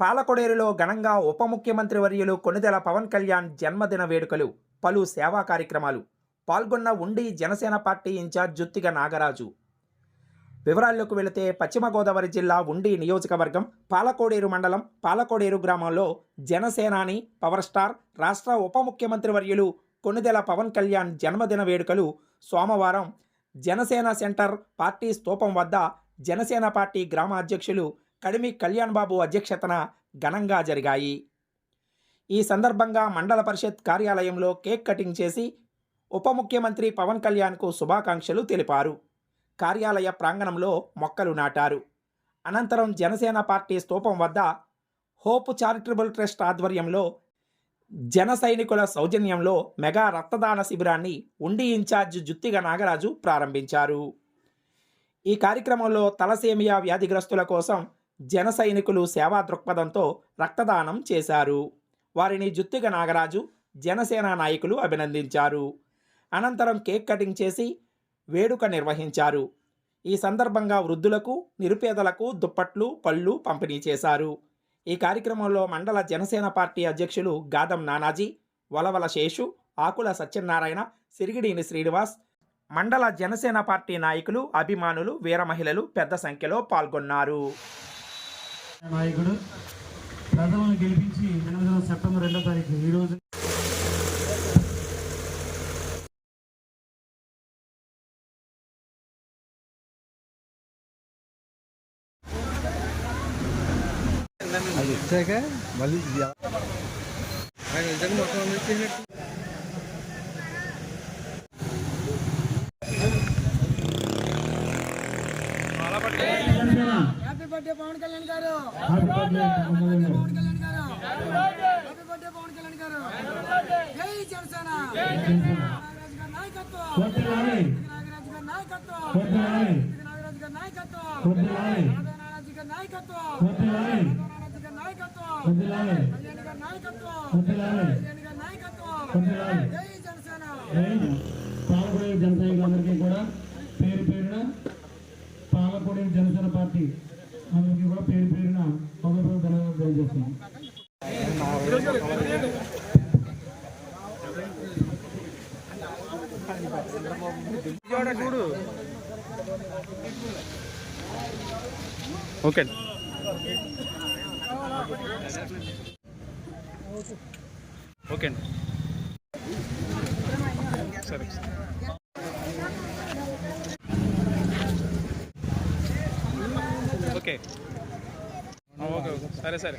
పాలకొడేరులో ఘనంగా ఉప ముఖ్యమంత్రి వర్యులు కొనిదెల పవన్ కళ్యాణ్ జన్మదిన వేడుకలు పలు సేవా కార్యక్రమాలు. పాల్గొన్న ఉండి జనసేన పార్టీ ఇన్ఛార్జ్ జుత్తిగ నాగరాజు. వివరాల్లోకి వెళితే పశ్చిమ గోదావరి జిల్లా ఉండి నియోజకవర్గం పాలకోడేరు మండలం పాలకోడేరు గ్రామంలో జనసేనాని పవర్ స్టార్ రాష్ట్ర ఉప ముఖ్యమంత్రి వర్యులు కొనిదెల పవన్ కళ్యాణ్ జన్మదిన వేడుకలు సోమవారం జనసేన సెంటర్ పార్టీ స్తూపం వద్ద జనసేన పార్టీ గ్రామ అధ్యక్షులు కడిమి కళ్యాణ్ బాబు అధ్యక్షతన ఘనంగా జరిగాయి. ఈ సందర్భంగా మండల పరిషత్ కార్యాలయంలో కేక్ కటింగ్ చేసి ఉప ముఖ్యమంత్రి పవన్ కళ్యాణ్కు శుభాకాంక్షలు తెలిపారు. కార్యాలయ ప్రాంగణంలో మొక్కలు నాటారు. అనంతరం జనసేన పార్టీ స్తూపం వద్ద హోప్ చారిటబుల్ ట్రస్ట్ ఆధ్వర్యంలో జన సైనికుల సౌజన్యంలో మెగా రక్తదాన శిబిరాన్ని ఉండి ఇన్ఛార్జ్ జుత్తిగ నాగరాజు ప్రారంభించారు. ఈ కార్యక్రమంలో తలసేమియా వ్యాధిగ్రస్తుల కోసం జన సైనికులు సేవా దృక్పథంతో రక్తదానం చేశారు. వారిని జుత్తిగ నాగరాజు జనసేన నాయకులు అభినందించారు. అనంతరం కేక్ కటింగ్ చేసి వేడుక నిర్వహించారు. ఈ సందర్భంగా వృద్ధులకు నిరుపేదలకు దుప్పట్లు పళ్ళు పంపిణీ చేశారు. ఈ కార్యక్రమంలో మండల జనసేన పార్టీ అధ్యక్షులు గాదం నానాజీ వలవల శేషు ఆకుల సత్యనారాయణ సిరిగిడిని శ్రీనివాస్ మండల జనసేన పార్టీ నాయకులు అభిమానులు వీర మహిళలు పెద్ద సంఖ్యలో పాల్గొన్నారు. నాయకుడు. ప్రజలను గెలిపించి జన్మదినం సెప్టెంబర్ రెండో తారీఖు ఈరోజు అది వచ్చాక మళ్ళీ ఇది జనసేన బర్త్డే పవన్ కళ్యాణ్ గారు. హ్యాపీ బర్త్డే పవన్ కళ్యాణ్ గారు. హ్యాపీ బర్త్డే పవన్ కళ్యాణ్ గారు. జై జనసేన. నాగరాజు గారి నాయకత్వం. నాగరాజు గారి నాయకత్వం. నాగరాజు గారి నాయకత్వం. నాగరాజు గారి నాయకత్వం. నాగరాజు గారి నాయకత్వం. కళ్యాణ్ గారి నాయకత్వం. కళ్యాణ్ గారి నాయకత్వం. జై జనసేన. పాలకొడి జన సైనికులందరికీ కూడా పేరు పేరున పాలకొడి జనసేన పార్టీ అందరికీ కూడా పేరు పేరున ధన్యవాదాలు తెలియజేస్తున్నాం ఓకే. ఓకే సరే. ఓకే ఓకే సరే సరే.